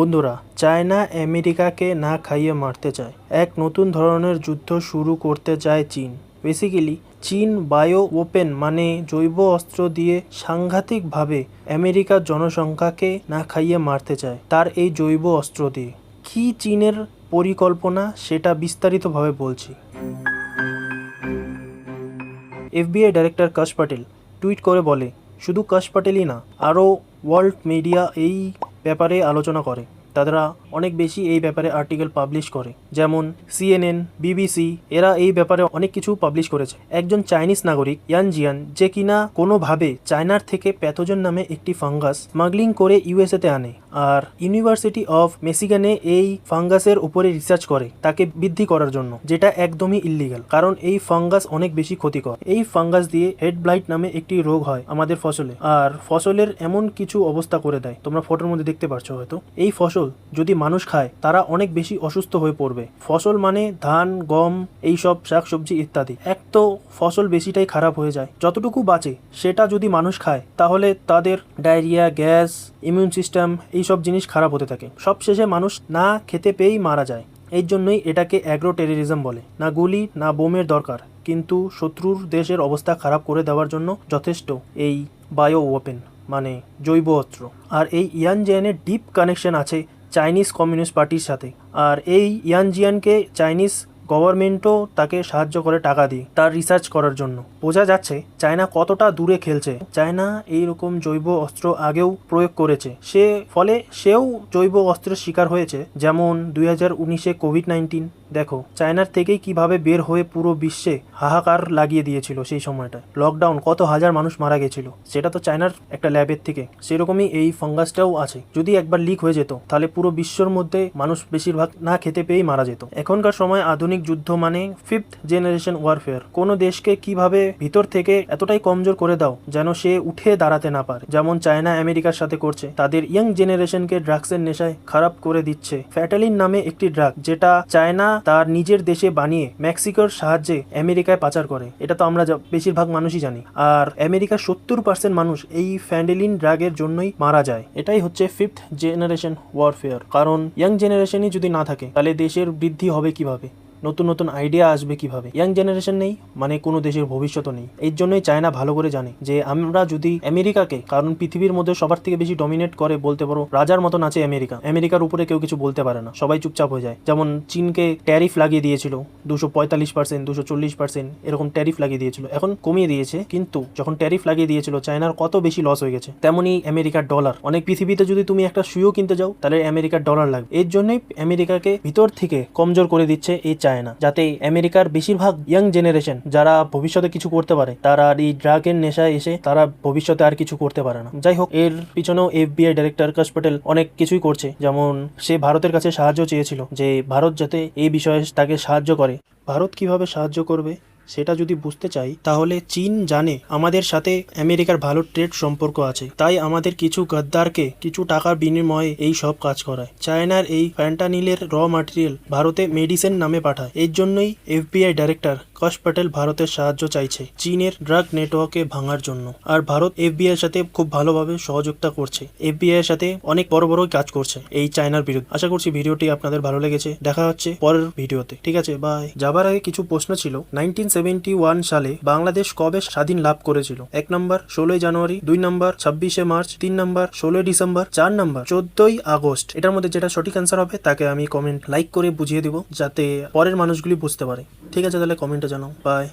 বন্ধুরা, চায়না আমেরিকাকে না খাইয়ে মারতে চায়। এক নতুন ধরনের যুদ্ধ শুরু করতে চায় চীন। বেসিক্যালি চীন বায়ো ওপেন মানে জৈব অস্ত্র দিয়ে সাংঘাতিকভাবে আমেরিকার জনসংখ্যাকে না খাইয়ে মারতে চায় তার এই জৈব অস্ত্র দিয়ে। কী চীনের পরিকল্পনা সেটা বিস্তারিতভাবে বলছি। এফবিআই ডাইরেক্টর কাশ পাটেল টুইট করে বলে, শুধু কাশ পাটেলই না, আরও ওয়ার্ল্ড মিডিয়া এই ব্যাপারে আলোচনা করে। তারা অনেক বেশি এই ব্যাপারে আর্টিকেল পাবলিশ করে। যেমন সিএনএন বিবিসি এরা এই ব্যাপারে অনেক কিছু পাবলিশ করেছে। একজন চাইনিজ নাগরিক ইয়ান জিয়ান যে কিনা কোনোভাবে চায়নার থেকে প্যাথোজেন নামে একটি ফাঙ্গাস স্মাগলিং করে ইউএসএতে আনে আর ইউনিভার্সিটি অফ মেসিগানে এই ফাঙ্গাসের উপরে রিসার্চ করে তাকে বৃদ্ধি করার জন্য, যেটা একদমই ইল্লিগাল কারণ এই ফাঙ্গাস অনেক বেশি ক্ষতিকর। এই ফাঙ্গাস দিয়ে হেড ব্লাইট নামে একটি রোগ হয় আমাদের ফসলে আর ফসলের এমন কিছু অবস্থা করে দেয়। তোমরা ফটোর মধ্যে দেখতে পাচ্ছ হয়তো। এই ফসল যদি মানুষ খায়, তারা অনেক বেশি অসুস্থ হয়ে পড়বে। ফসল মানে ধান, গম, এইসব শাকসবজি ইত্যাদি। এক তো ফসল বেশিটাই খারাপ হয়ে যায়। যতটুকু বাঁচে, সেটা যদি মানুষ খায়, তাহলে তাদের ডায়রিয়া, গ্যাস, ইমিউন সিস্টেম এইসব জিনিস খারাপ হতে থাকে। সবশেষে মানুষ না খেতে পেয়েই মারা যায়। এই জন্যই এটাকে অ্যাগ্রো টেরিজম বলে। না গুলি, না বোমের দরকার। কিন্তু শত্রুর দেশের অবস্থা খারাপ করে দেওয়ার জন্য যথেষ্ট এই বায়ো ওপেন মানে জৈব অস্ত্র। আর এই ইয়ান জিয়ানের ডিপ কানেকশন আছে চাইনিজ কমিউনিস্ট পার্টির সাথে। আর এই ইয়ান জিয়ানকে চাইনিজ গভর্নমেন্টও তাকে সাহায্য করে টাকা দিয়ে তার রিসার্চ করার জন্য। বোঝা যাচ্ছে চায়না কতটা দূরে খেলছে। চায়না এইরকম জৈব অস্ত্র আগেও প্রয়োগ করেছে। সে ফলে সেও জৈব অস্ত্রের শিকার হয়েছে। যেমন দুই হাজার উনিশে কোভিড নাইন্টিন। দেখো, চায়নার থেকেই কীভাবে বের হয়ে পুরো বিশ্বে হাহাকার লাগিয়ে দিয়েছিল সেই সময়টায়। লকডাউন কত হাজার মানুষ মারা গেছিল, সেটা তো চায়নার একটা ল্যাবের থেকে। সেরকমই এই ফাঙ্গাসটাও আছে। যদি একবার লিক হয়ে যেত, তাহলে পুরো বিশ্বর মধ্যে মানুষ বেশিরভাগ না খেতে পেয়েই মারা যেত। এখনকার সময় আধুনিক যুদ্ধ মানে ফিফথ জেনারেশন ওয়ারফেয়ার কোনো দেশকে কীভাবে ভিতর থেকে এতটাই কমজোর করে দাও যেন সে উঠে দাঁড়াতে না পারে। যেমন চায়না আমেরিকার সাথে করছে। তাদের ইয়াং জেনারেশনকে ড্রাগসের নেশায় খারাপ করে দিচ্ছে। ফ্যাটালিন নামে একটি ড্রাগ যেটা চায়না তার নিজের দেশে বানিয়ে মেক্সিকোর সাহায্যে আমেরিকায় পাচার করে। এটা তো আমরা বেশিরভাগ মানুষই জানি। আর আমেরিকার সত্তর পার্সেন্ট মানুষ এই ফ্যান্ডেলিন ড্রাগের জন্যই মারা যায়। এটাই হচ্ছে ফিফথ জেনারেশন ওয়ারফেয়ার কারণ ইয়াং জেনারেশনই যদি না থাকে, তাহলে দেশের বৃদ্ধি হবে কীভাবে? নতুন নতুন আইডিয়া আসবে কীভাবে? ইয়াং জেনারেশন নেই মানে কোনো দেশের ভবিষ্যৎ নেই। এর জন্যই চায়না ভালো করে জানে যে, আমরা যদি আমেরিকাকে, কারণ পৃথিবীর মধ্যে সবার থেকে বেশি ডমিনেট করে বলতে পারো, রাজার মতন আছে আমেরিকা। আমেরিকার উপরে কেউ কিছু বলতে পারে না। সবাই চুপচাপ হয়ে যায়। যেমন চীনকে ট্যারিফ লাগিয়ে দিয়েছিল, দুশো পঁয়তাল্লিশ পার্সেন্ট দুশো চল্লিশ পার্সেন্ট এরকম ট্যারিফ লাগিয়ে দিয়েছিল। এখন কমিয়ে দিয়েছে, কিন্তু যখন ট্যারিফ লাগিয়ে দিয়েছিল, চায়নার কত বেশি লস হয়ে গেছে? তেমনি আমেরিকার ডলার অনেক পৃথিবীতে যদি তুমি একটা শুয়েও কিনতে যাও, তাহলে আমেরিকার ডলার লাগবে। এর জন্যই আমেরিকাকে ভিতর থেকে কমজোর করে দিচ্ছে এই চায়না। যাতে আমেরিকার বেশিরভাগ ইয়াং জেনারেশন যারা ভবিষ্যতে কিছু করতে পারে, তারা আর এই ড্রাগের নেশায় এসে তারা ভবিষ্যতে আর কিছু করতে পারে না। যাই হোক, এর পিছনেও এফবিআই ডাইরেক্টর কাশ প্যাটেল অনেক কিছুই করছে। যেমন, সে ভারতের কাছে সাহায্য চেয়েছিল যে, ভারত যাতে এই বিষয়ে তাকে সাহায্য করে। ভারত কীভাবে সাহায্য করবে? সেটা যদি বুঝতে চাই, তাহলে চীন জানে আমাদের সাথে আমেরিকার ভালো ট্রেড সম্পর্ক আছে। তাই আমাদের কিছু গদ্দারকে কিছু টাকার বিনিময়ে এই সব কাজ করায়। চায়নার এই ফ্যান্টানিলের র ম্যাটেরিয়াল ভারতে মেডিসিন নামে পাঠায়। এর জন্যই এফবিআই ডাইরেক্টর কশ প্যাটেল ভারতের সাহায্য চাইছে চীনের ড্রাগ নেটওয়ার্কে ভাঙার জন্য। আর ভারত এফবিআই এর সাথে খুব ভালোভাবে সহযোগিতা করছে। এফবিআই এর সাথে অনেক বড় বড় কাজ করছে এই চায়নার বিরুদ্ধে। আশা করছি ভিডিওটি আপনাদের ভালো লেগেছে। দেখা হচ্ছে পরের ভিডিওতে। ঠিক আছে বাই যাবার আগে কিছু প্রশ্ন ছিল। নাইনটিন সেভেন্টি ওয়ান সালে বাংলাদেশ কবে স্বাধীন লাভ করেছিল? এক নম্বর, ষোলোই জানুয়ারি, দুই নম্বর, ছাব্বিশে মার্চ, তিন নম্বর, ষোলোই ডিসেম্বর, চার নম্বর, চোদ্দই আগস্ট। এটার মধ্যে যেটা সঠিক অ্যান্সার হবে, তাকে আমি কমেন্ট লাইক করে বুঝিয়ে দিব, যাতে পরের মানুষগুলি বুঝতে পারে। ঠিক আছে, তাহলে কমেন্টে জানাও বাই